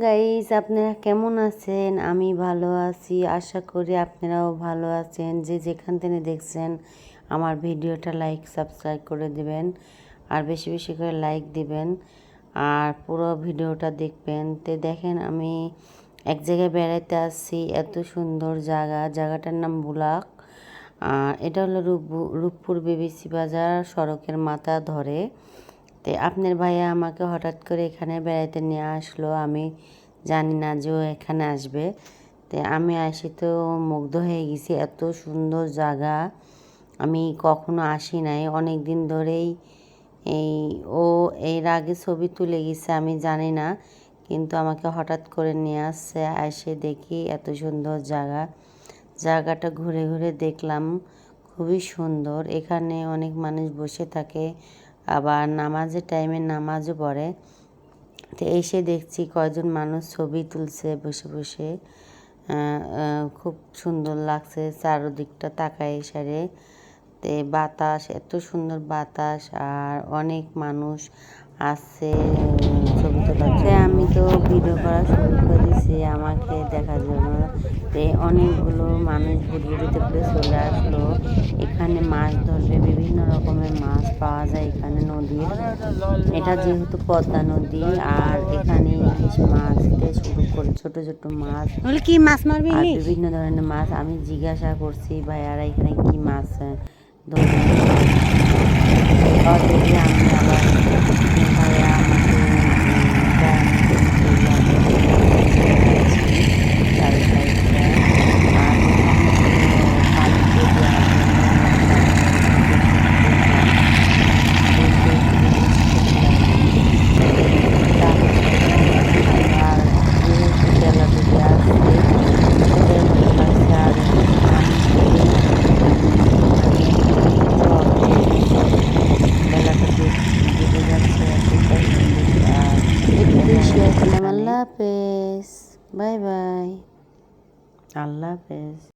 Guys আপনারা কেমন আছেন? আমি ভালো আছি, আশা করি আপনারাও ভালো আছেন। যে যেখান থেকে দেখছেন, আমার ভিডিওটা লাইক সাবস্ক্রাইব করে দিবেন আর বেশি বেশি করে লাইক দিবেন আর পুরো ভিডিওটা দেখবেন। তো দেখেন, আমি এক জায়গায় বেড়াইতে আসছি, এত সুন্দর জায়গা। জায়গাটার নাম বুলাক। আর এটা হলো রূপ, রূপপুর বিবিসি বাজার, সড়কের মাথা ধরে। তো আপনার ভাইয়া আমাকে হঠাৎ করে এখানে বেড়াইতে নিয়ে আসলো, আমি জানি না যে ও এখানে আসবে। তো আমি আসি তো মুগ্ধ হয়ে গেছি, এত সুন্দর জায়গা। আমি কখনো আসি নাই, অনেক দিন ধরেই এই ও এর আগে ছবি তুলে গেছে, আমি জানি না। কিন্তু আমাকে হঠাৎ করে নিয়ে আসছে, এসে দেখি এত সুন্দর জায়গা। জায়গাটা ঘুরে ঘুরে দেখলাম, খুবই সুন্দর। এখানে অনেক মানুষ বসে থাকে আবার নামাজের টাইমে নামাজও পড়ে। তো এসে দেখছি কয়জন মানুষ ছবি তুলছে বসে বসে। খুব সুন্দর লাগছে চারোদিকটা তাকায় সারে তে বাতাস, এত সুন্দর বাতাস আর অনেক মানুষ আসছে ছবি তোলাচ্ছে আমি তো ভিডিও করা শুরু করেছি আমাকে দেখার জন্য। তে অনেকগুলো মানুষ ঘুরিয়ে করে চলে আসলো। এখানে মাছ ধরবে বিভিন্ন রকমের মাছ পাওয়া যায় এখানে নদীর। এটা যেহেতু পদ্মা নদী আর এখানে ইলিশ মাছ থেকে শুরু করে ছোট ছোট মাছ কি মাছ মারবি বিভিন্ন ধরনের মাছ আমি জিজ্ঞাসা করছি ভাইয়ারা এখানে কি মাছ ধরবে আবার ভাইয়া আমাকে চারি সাইডটা আর পানিতে আর যেহেতু তেলা যদি আসছে সেটাই ভালো লাগছে আর বেলাটা ডুবে যাচ্ছে আর আল্লাহ হাফেজ বাই বাই আল্লাহ হাফেজ